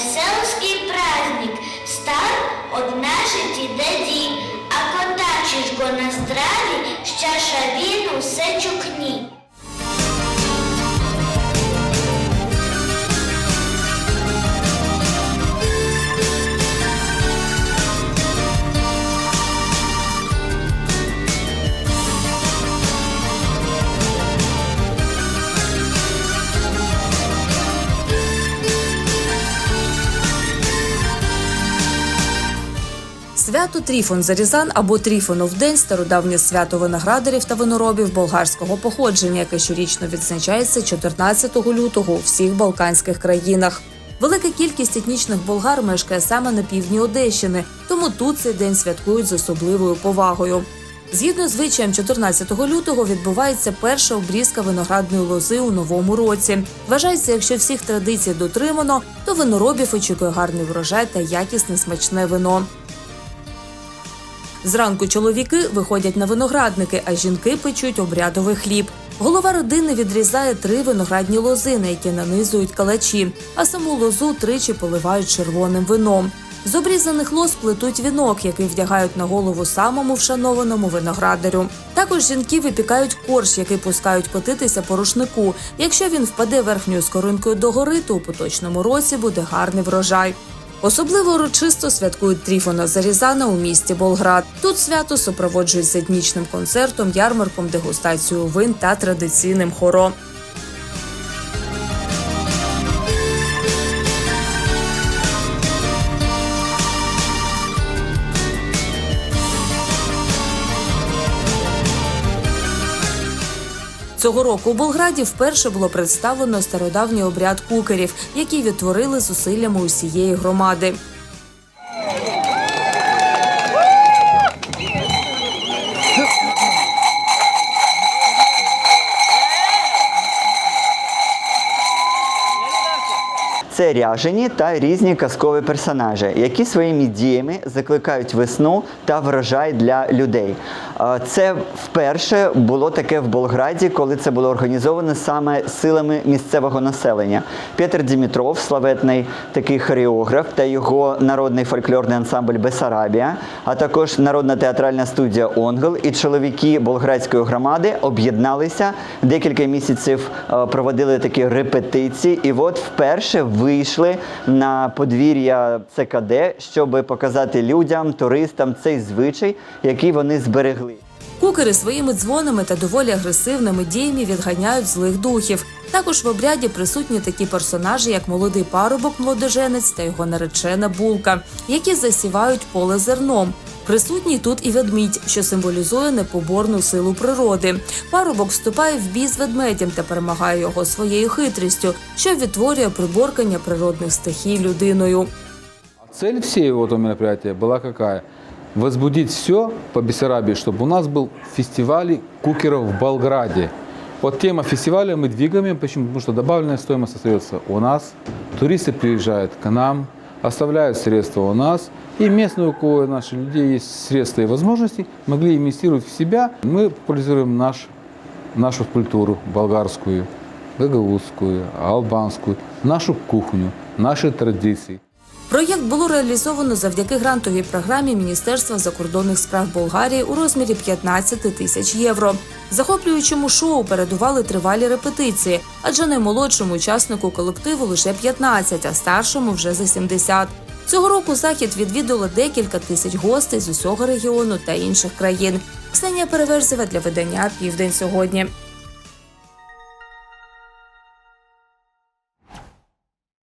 селский праздник, стар од наших дідаді, а го на здраві, щаша він все чукні. Свято Тріфон Зарізан або Тріфонов день стародавнє свято виноградарів та виноробів болгарського походження, яке щорічно відзначається 14 лютого у всіх балканських країнах. Велика кількість етнічних болгар мешкає саме на півдні Одещини, тому тут цей день святкують з особливою повагою. Згідно з звичаєм 14 лютого відбувається перша обрізка виноградної лози у новому році. Вважається, якщо всіх традицій дотримано, то виноробів очікує гарний врожай та якісне смачне вино. Зранку чоловіки виходять на виноградники, а жінки печуть обрядовий хліб. Голова родини відрізає три виноградні лози, на які нанизують калачі, а саму лозу тричі поливають червоним вином. З обрізаних лоз плетуть вінок, який вдягають на голову самому вшанованому виноградарю. Також жінки випікають корж, який пускають котитися по рушнику. Якщо він впаде верхньою скоринкою догори, то у поточному році буде гарний врожай. Особливо урочисто святкують Тріфона Зарізана у місті Болград. Тут свято супроводжується етнічним концертом, ярмарком, дегустацією вин та традиційним хором. Цього року у Болграді вперше було представлено стародавній обряд кукерів, який відтворили зусиллями усієї громади. Це ряжені та різні казкові персонажі, які своїми діями закликають весну та врожай для людей. Це вперше було таке в Болграді, коли це було організовано саме силами місцевого населення. Петр Дімітров, славетний такий хореограф, та його народний фольклорний ансамбль Бесарабія, а також народна театральна студія Онгел і чоловіки болградської громади об'єдналися декілька місяців, проводили такі репетиції, і от вперше вийшли на подвір'я ЦКД, щоб показати людям, туристам цей звичай, який вони зберегли. Кукери своїми дзвонами та доволі агресивними діями відганяють злих духів. Також в обряді присутні такі персонажі, як молодий парубок, младоженець та його наречена булка, які засівають поле зерном. Присутній тут і ведмідь, що символізує непоборну силу природи. Парубок вступає в бій з ведмедем та перемагає його своєю хитрістю, що відтворює приборкання природних стихій людиною. Цель всего этого мероприятия была какая? Возбудить все по Бессарабии, чтобы у нас был фестиваль кукеров в Болграде. Вот тема фестиваля мы двигаем, почему? Потому что добавленная стоимость остается у нас, туристы приезжают к нам, оставляют средства у нас, и местные, у кого наши людей есть средства и возможности, могли инвестировать в себя. Мы популяризируем наш, нашу культуру болгарскую, гагаузскую, албанскую, нашу кухню, наши традиции. Проєкт було реалізовано завдяки грантовій програмі Міністерства закордонних справ Болгарії у розмірі 15 тисяч євро. Захоплюючому шоу передували тривалі репетиції, адже наймолодшому учаснику колективу лише 15, а старшому вже за 70. Цього року захід відвідало декілька тисяч гостей з усього регіону та інших країн. Ксенія Переверзева для видання Південь сьогодні.